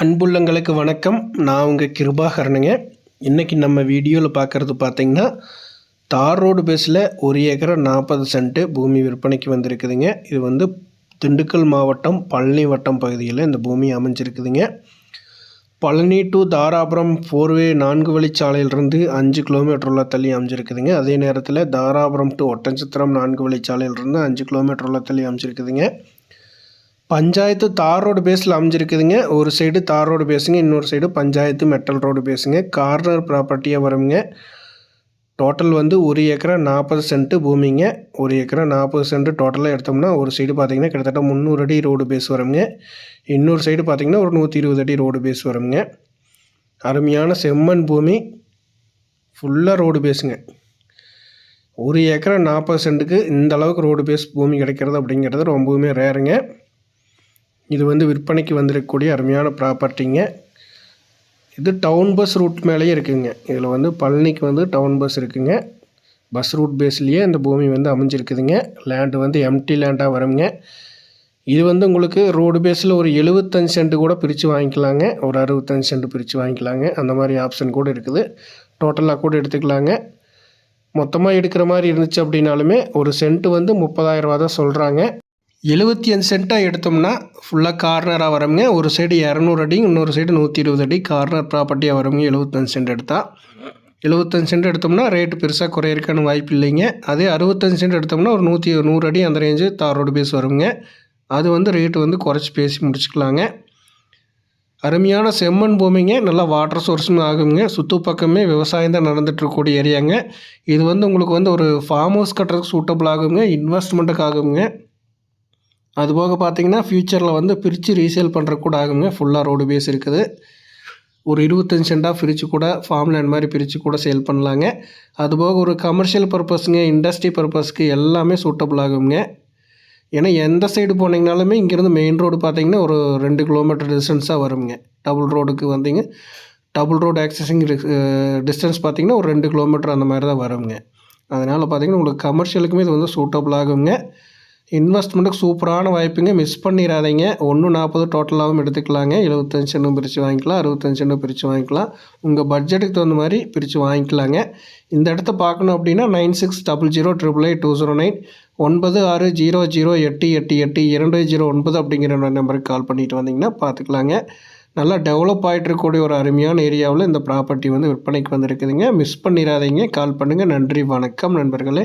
அன்புள்ளங்களுக்கு வணக்கம். நான் உங்கள் கிருபாகரனுங்க. இன்றைக்கி நம்ம வீடியோவில் பார்க்குறது பார்த்திங்கன்னா தார் ரோடு பேஸில் ஒரு ஏக்கரை நாற்பது சென்ட்டு பூமி விற்பனைக்கு வந்திருக்குதுங்க. இது வந்து திண்டுக்கல் மாவட்டம் பழனி வட்டம் பகுதியில் இந்த பூமி அமைஞ்சிருக்குதுங்க. பழனி டு தாராபுரம் ஃபோர்வே நான்கு வழிச்சாலையிலிருந்து அஞ்சு கிலோமீட்டர் உள்ள தள்ளி அமைஞ்சிருக்குதுங்க. அதே நேரத்தில் தாராபுரம் டு ஒட்டன்சத்திரம் நான்கு வழிச்சாலையிலிருந்து அஞ்சு கிலோமீட்டர் உள்ள தள்ளி அமைஞ்சிருக்குதுங்க. பஞ்சாயத்து தார் ரோடு பேஸில் அமைஞ்சிருக்குதுங்க. ஒரு சைடு தார் ரோடு பேசுங்க இன்னொரு சைடு பஞ்சாயத்து மெட்டல் ரோடு பேசுங்க. கார்னர் ப்ராப்பர்ட்டியாக வருங்க. டோட்டல் வந்து ஒரு ஏக்கரா நாற்பது சென்ட்டு பூமிங்க. ஒரு ஏக்கரா நாற்பது சென்ட் டோட்டலாக எடுத்தோம்னா ஒரு சைடு பார்த்தீங்கன்னா கிட்டத்தட்ட முந்நூறு அடி ரோடு பேஸ் வருங்க. இன்னொரு சைடு பார்த்திங்கன்னா ஒரு நூற்றி இருபது அடி ரோடு பேஸ் வருங்க. அருமையான செம்மண் பூமி. ஃபுல்லாக ரோடு பேஸுங்க ஒரு ஏக்கரா நாற்பது சென்ட்டுக்கு இந்த அளவுக்கு ரோடு பேஸ் பூமி கிடைக்கிறது அப்படிங்கிறது ரொம்பவுமே ரேருங்க. இது வந்து விற்பனைக்கு வந்திருக்கக்கூடிய அருமையான ப்ராப்பர்ட்டிங்க. இது டவுன் பஸ் ரூட் மேலேயே இருக்குங்க. இதில் வந்து பழனிக்கு வந்து டவுன் பஸ் இருக்குங்க. பஸ் ரூட் பேஸ்லேயே இந்த பூமி வந்து அமைஞ்சிருக்குதுங்க. லேண்டு வந்து எம்டி லேண்டாக வருங்க. இது வந்து உங்களுக்கு ரோடு பேஸில் ஒரு எழுபத்தஞ்சு சென்ட் கூட பிரித்து வாங்கிக்கலாங்க. ஒரு அறுபத்தஞ்சு சென்ட் பிரித்து வாங்கிக்கலாங்க. அந்த மாதிரி ஆப்ஷன் கூட இருக்குது. டோட்டலாக கூட எடுத்துக்கலாங்க. மொத்தமாக எடுக்கிற மாதிரி இருந்துச்சு அப்படின்னாலுமே ஒரு சென்ட்டு வந்து முப்பதாயிரரூவா தான் சொல்கிறாங்க எழுபத்தி அஞ்சு சென்ட்டாக எடுத்தோம்னா ஃபுல்லாக கார்னராக வரவங்க ஒரு சைடு இரநூறு அடி இன்னொரு சைடு நூற்றி இருபது அடி. கார்னர் ப்ராப்பர்ட்டியாக வரவங்க எழுபத்தஞ்சு சென்ட் எடுத்தால் எழுபத்தஞ்சு சென்ட் எடுத்தோம்னா ரேட்டு பெருசாக குறையிறக்கான வாய்ப்பு இல்லைங்க. அதே அறுபத்தஞ்சு சென்ட் எடுத்தோம்னா ஒரு நூற்றி நூறு அடி அந்த ரேஞ்சு தார் ரோடு பேஸ் வருங்க. அது வந்து ரேட்டு வந்து குறைச்சி பேசி முடிச்சுக்கலாங்க. அருமையான செம்மண் பூமிங்க. நல்லா வாட்டர் சோர்ஸும் ஆகுங்க. சுற்று பக்கமே விவசாயம் தான் நடந்துகிட்ருக்கக்கூடிய ஏரியாங்க இது வந்து உங்களுக்கு வந்து ஒரு ஃபார்ம் ஹவுஸ் கட்டுறதுக்கு சூட்டபிள் ஆகுங்க. இன்வெஸ்ட்மெண்ட்டுக்கு ஆகுங்க அதுபோக பார்த்தீங்கன்னா ஃப்யூச்சரில் வந்து பிரித்து ரீசேல் பண்ணுற கூட ஆகுங்க. ஃபுல்லாக ரோடு பேஸ் இருக்குது. ஒரு இருபத்தஞ்சு சென்டாக பிரித்து கூட ஃபார்ம் லேண்ட் மாதிரி பிரித்து கூட சேல் பண்ணலாங்க. அதுபோக ஒரு கமர்ஷியல் பர்பஸுங்க இண்டஸ்ட்ரி பர்பஸ்க்கு எல்லாமே சூட்டபிள் ஆகுங்க. ஏன்னா எந்த சைடு போனீங்கனாலுமே இங்கேருந்து மெயின் ரோடு பார்த்தீங்கன்னா ஒரு ரெண்டு கிலோமீட்டர் டிஸ்டன்ஸாக வருங்க. டபுள் ரோடுக்கு வந்தீங்க. டபுள் ரோடு ஆக்சஸிங் டிஸ்டன்ஸ் பார்த்தீங்கன்னா ஒரு ரெண்டு கிலோமீட்டர் அந்த மாதிரி தான் வருங்க. அதனால் பார்த்தீங்கன்னா உங்களுக்கு கமர்ஷியலுக்குமே இது வந்து சூட்டபிள் ஆகுங்க. இன்வெஸ்ட்மெண்ட்டுக்கு சூப்பரான வாய்ப்புங்க. மிஸ் பண்ணிடாதீங்க ஒன்று நாற்பது டோட்டலாகவும் எடுத்துக்கலாங்க. எழுபத்தஞ்சு சென்னும் பிரித்து வாங்கிக்கலாம். அறுபத்தஞ்சு சென்னும் பிரித்து வாங்கிக்கலாம். உங்கள் பட்ஜெட்டுக்கு தகுந்த மாதிரி பிரித்து வாங்கிக்கலாங்க. இந்த இடத்த பார்க்கணும் அப்படின்னா nine six double zero triple eight two zero nine ஒன்பது ஆறு ஜீரோ ஜீரோ எட்டு எட்டு எட்டு இரண்டு ஜீரோ ஒன்பது அப்படிங்கிற நம்பருக்கு கால் பண்ணிட்டு வந்தீங்கன்னா பார்த்துக்கலாங்க. நல்லா டெவலப் ஆகிட்டு இருக்கக்கூடிய ஒரு அருமையான ஏரியாவில் இந்த ப்ராப்பர்ட்டி வந்து விற்பனைக்கு வந்திருக்குதுங்க. மிஸ் பண்ணிடாதீங்க கால் பண்ணுங்கள் நன்றி. வணக்கம் நண்பர்களே.